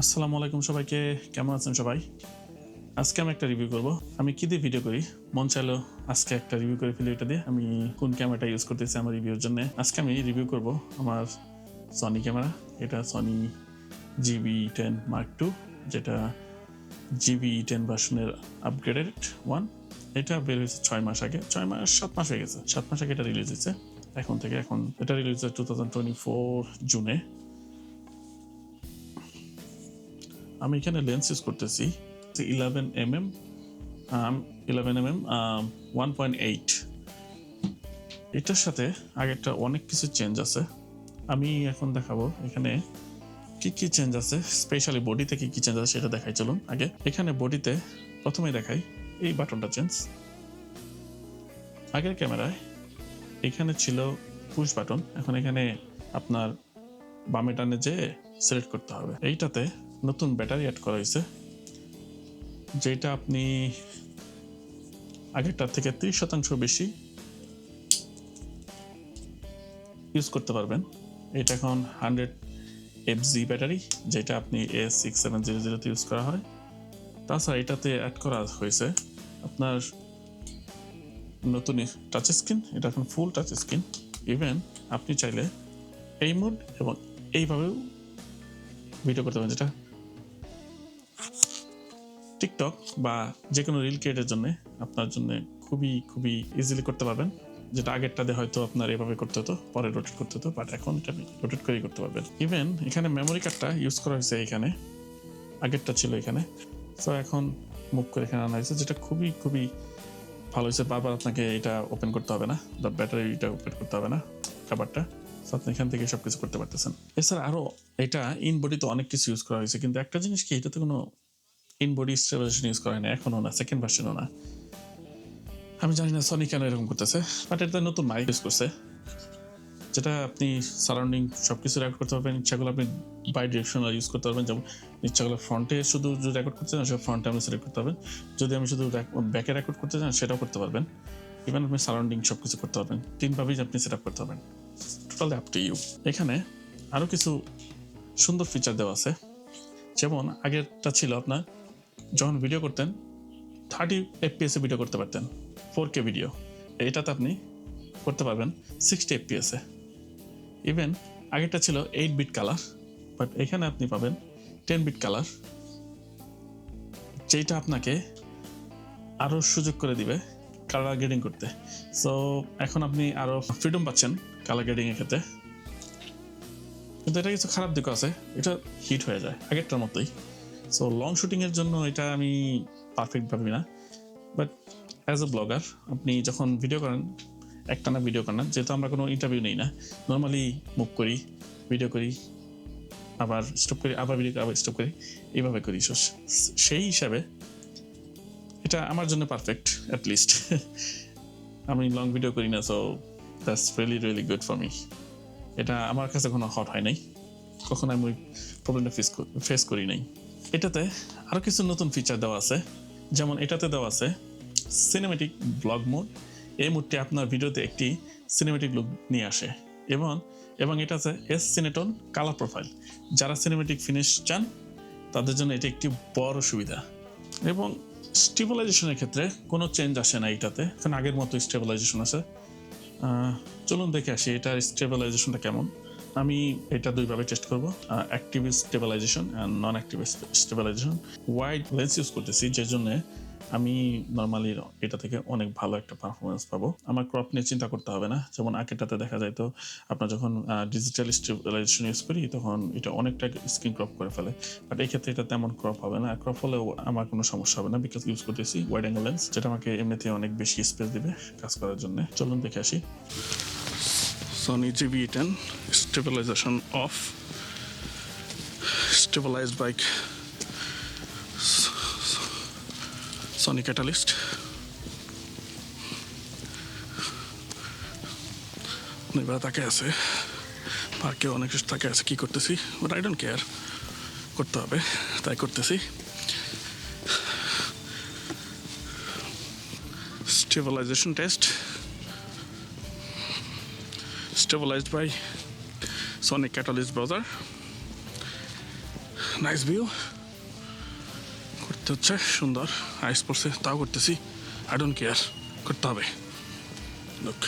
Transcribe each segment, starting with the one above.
আসসালামু আলাইকুম সবাইকে, কেমন আছেন সবাই? আজকে আমি একটা রিভিউ করব। আমি কি দিয়ে ভিডিও করি? মন চাইলো আজকে একটা রিভিউ করে ফেলি এটা দিয়ে। আমি কোন ক্যামেরাটা ইউজ করতেছি আমার রিভিউর জন্য? আজকে আমি রিভিউ করব আমার সনি ক্যামেরা এটা Sony ZV ten mark two যেটা জিবি টেন ভার্সনের আপগ্রেডেড ওয়ান এটা বের হয়েছে ছয় মাস আগে। ছয় মাস, সাত মাস হয়ে গেছে। সাত মাস আগে এটা রিলিজ হয়েছে। এখন থেকে এখন, এটা রিলিজ হয়েছে টু থাউজেন্ড টোয়েন্টি ফোর জুনে আমি এখানে লেন্স ইউজ করতেছি eleven M M eleven M M one point eight এটার সাথে আগেরটা অনেক কিছু চেঞ্জ আছে। আমি এখন দেখাবো এখানে কি কি চেঞ্জ আছে স্পেশালি বডিতে কি কি চেঞ্জ আছে সেটা দেখাই, চলুন আগে। এখানে বডিতে প্রথমেই দেখাই, এই বাটনটা চেঞ্জ আগের ক্যামেরায় এখানে ছিল পুশ বাটন এখন এখানে আপনার বামে টানে যে সিলেক্ট করতে হবে। এইটাতে নতুন ব্যাটারি অ্যাড করা হয়েছে, যেটা আপনি আগেরটার থেকে ত্রিশ শতাংশ বেশি ইউজ করতে পারবেন। এটা এখন হান্ড্রেড এফ জি ব্যাটারি, যেটা আপনি এ সিক্স সেভেন জিরো জিরোতে ইউজ করা হয়। তাছাড়া এটাতে অ্যাড করা হয়েছে আপনার নতুন টাচ স্ক্রিন এটা এখন ফুল টাচ স্ক্রিন ইভেন আপনি চাইলে এই মোড এবং এইভাবেও ভিডিও করতে পারেন, যেটা টিকটক বা যে কোনো রিল ক্রিয়েটের জন্য আপনার জন্য খুবই খুবই ইজিলি করতে পারবেন। যেটা আগেরটাতে হয়তো আপনার এভাবে করতে হতো, পরে রোটেট করতে হতো বাট এখন এটা রোটেট করেই করতে পারবেন। ইভেন এখানে মেমোরি কার্ডটা ইউজ করা হয়েছে এখানে। আগেরটা ছিল এখানে। সো এখন মুভ করে এখানে আনা হয়েছে, যেটা খুবই খুবই ভালো হয়েছে। বারবার আপনাকে এটা ওপেন করতে হবে না, বা ব্যাটারিটা ওপেন করতে হবে না, খাবারটা। আপনি এখান থেকে সব কিছু করতে পারতেছেন। এছাড়া আরও এটা ইন বডিতে অনেক কিছু ইউজ করা হয়েছে। কিন্তু একটা জিনিস কি, এটাতে কোনো ইন বডি স্টেবিলাইজেশন ইউজ করা না এখনও না সেকেন্ড ভার্সনও না। আমি জানি না সনি কেন এরকম করতেছে বাট এটা নতুন মাইক ইউজ করছে। যেটা আপনি সারাউন্ডিং সব কিছু রেকর্ড করতে পারবেন, ইচ্ছাগুলো আপনি বাই ডিরেকশনাল ইউজ করতে পারবেন, যেমন ইচ্ছাগুলো ফ্রন্টে শুধু রেকর্ড করতে চান, সেটা ফ্রন্টে আপনি সিলেক্ট করতে পারবেন। যদি আমি শুধু ব্যাকে রেকর্ড করতে চান, সেটাও করতে পারবেন। ইভেন আপনি সারাউন্ডিং সব কিছু করতে পারবেন তিনভাবেই আপনি সেট আপ করতে পারবেন। টোটালি আপ টু ইউ এখানে আরও কিছু সুন্দর ফিচার দেওয়া আছে। যেমন আগেরটা ছিল আপনার যখন ভিডিও করতেন থার্টি এফপিএসে ভিডিও করতে পারতেন ফোর কে ভিডিও এটাতে আপনি করতে পারবেন সিক্সটি এফপিএসে ইভেন আগেরটা ছিল এইট বিট কালার বাট এখানে আপনি পাবেন টেন বিট কালার যেটা আপনাকে আরও সুযোগ করে দিবে কালার গ্রেডিং করতে। সো এখন আপনি আরও ফ্রিডম পাচ্ছেন কালার গ্রেডিংয়ের ক্ষেত্রে। কিন্তু এটা কিছু খারাপ দিকও আছে, এটা হিট হয়ে যায় আগেরটার মতোই। সো লং শুটিংয়ের জন্য এটা আমি পারফেক্ট ভাবি না। বাট অ্যাজ এ ব্লগার আপনি যখন ভিডিও করেন, একটানা ভিডিও করেন যেহেতু আমরা কোনো ইন্টারভিউ নেই না নর্মালি মুভ করি ভিডিও করি, আবার স্টপ করি, আবার ভিডিও আবার স্টপ করি, এইভাবে করি। সেই হিসাবে এটা আমার জন্য পারফেক্ট অ্যাট লিস্ট আমি লং ভিডিও করি না so that's really really good for me এটা আমার কাছে কোনো হট হয় নাই। কখনো আমি প্রবলেমটা ফেস ফেস করি নাই। এটাতে আরও কিছু নতুন ফিচার দেওয়া আছে। যেমন এটাতে দেওয়া আছে সিনেমেটিক ব্লগ মোড এই মোডটি আপনার ভিডিওতে একটি সিনেমেটিক লুক নিয়ে আসে। এবং এবং এটা আছে এস সিনেটন কালার প্রোফাইল যারা সিনেমেটিক ফিনিশ চান, তাদের জন্য এটি একটি বড় সুবিধা। এবং স্টেবিলাইজেশনের ক্ষেত্রে কোনো চেঞ্জ আসে না এটাতে। এখন আগের মতো স্টেবিলাইজেশন আছে। চলুন দেখে আসি, এটার স্টেবিলাইজেশনটা কেমন। আমি এটা দুইভাবে টেস্ট করব active stabilisation and non active stabilisation wide lens use করতেছি যে জন্য আমি নর্মালি এটা থেকে অনেক ভালো একটা পারফরমেন্স পাবো। আমার ক্রপ নিয়ে চিন্তা করতে হবে না, যেমন আগেটাতে দেখা যায় তো আপনার যখন ডিজিটাল স্টেবিলাইজেশন ইউজ করি, তখন এটা অনেকটা স্ক্রিন ক্রপ করে ফেলে। বাট এই ক্ষেত্রে এটা তেমন ক্রপ হবে না ক্রপ হলেও আমার কোনো সমস্যা হবে না বিকজ ইউজ করতেছি ওয়াইড অ্যাঙ্গেল লেন্স যেটা আমাকে এমনিতে অনেক বেশি স্পেস দিবে কাজ করার জন্য। চলুন দেখে আসি। Sony GV10 stabilization off stabilized S- Sony Catalyst. এবার তাকে আছে। পার্কে অনেক কিছু তাকে আছে। কি করতেছি? বাট আই ডোন্ট কেয়ার করতে হবে। তাই করতেছি। Stabilisation test stabilized by Sonic Catalyst browser. Nice view করতে হচ্ছে সুন্দর আইস পড়ছে তাও করতেছি আই ডোন্ট কেয়ার করতে হবে look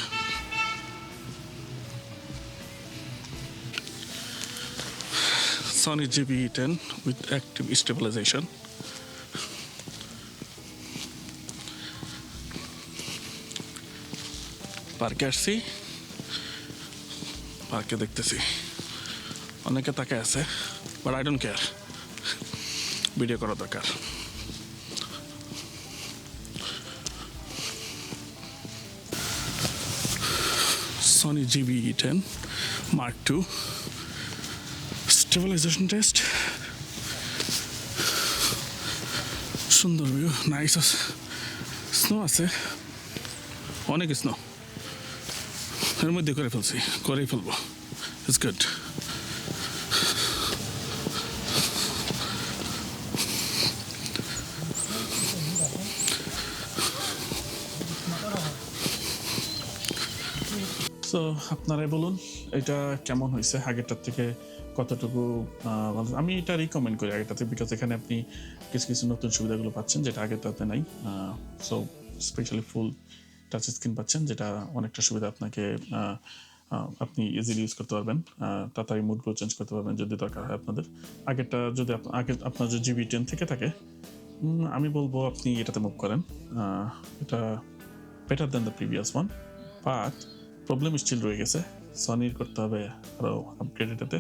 Sony GB10 with active stabilization. পার্কে আসছি পার্কে দেখতেছি। অনেকে তাকে আছে but I don't care video করা দরকার। Sony GB ten mark two stabilisation test সুন্দর ভিউ নাইস আছে স্নো আছে। অনেক স্নো এর মধ্যে করে ফেলছি, করেই ফেলব। ইটস গুড সো আপনারাই বলুন, এটা কেমন হয়েছে? আগেরটার থেকে কতটুকু আমি এটা রিকমেন্ড করি আগেরটাতে বিকজ এখানে আপনি কিছু কিছু নতুন সুবিধাগুলো পাচ্ছেন যেটা আগেরটাতে নাই। So specially full touch screen পাচ্ছেন, যেটা অনেকটা সুবিধা আপনাকে আপনি ইজিলি ইউজ করতে পারবেন। তাড়াতাড়ি মুডগুলো চেঞ্জ করতে পারবেন যদি দরকার হয় আপনাদের। আগেরটা যদি আগে আপনার যে জিবি টেন থেকে থাকে আমি বলব আপনি এটাতে মুভ করেন। এটা better then the previous one but problem still রয়ে গেছে। সনির করতে হবে আরও আপগ্রেড এটাতে।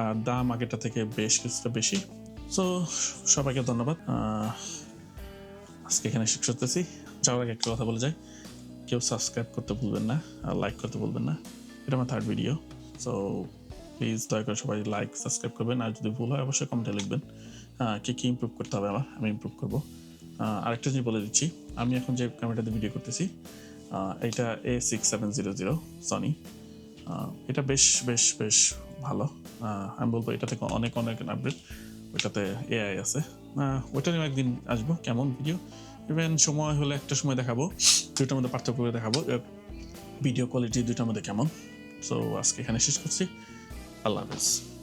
আর দাম আগেটা থেকে বেশ কিছুটা বেশি। সো সবাইকে ধন্যবাদ। আজকে এখানে শেষ করতেছি। যাওয়ার আগে একটা কথা বলে যাই। কেউ সাবস্ক্রাইব করতে ভুলবেন না আর লাইক করতে ভুলবেন না। এটা আমার থার্ড ভিডিও সো প্লিজ দয়া করে সবাই লাইক সাবস্ক্রাইব করবেন আর যদি ভুল হয় অবশ্যই কমেন্টে লিখবেন। কি কি ইমপ্রুভ করতে হবে আমার, আমি ইমপ্রুভ করব। আরেকটা জিনিস বলে দিচ্ছি, আমি এখন যে ক্যামেরাতে ভিডিও করতেছি এটা A six seven zero zero Sony এটা বেশ বেশ বেশ ভালো। আমি বলব এটা থেকে অনেক অনেক আপডেট ওইটাতে এআই আছে। ওইটা নিয়ে একদিন আসব, কেমন ভিডিও ইভেন সময় হলে একটা সময় দেখাবো। দুইটার মধ্যে পার্থক্য করে দেখাবো। ভিডিও কোয়ালিটি দুটোর মধ্যে কেমন? সো আজকে এখানে শেষ করছি। আল্লাহ হাফেজ।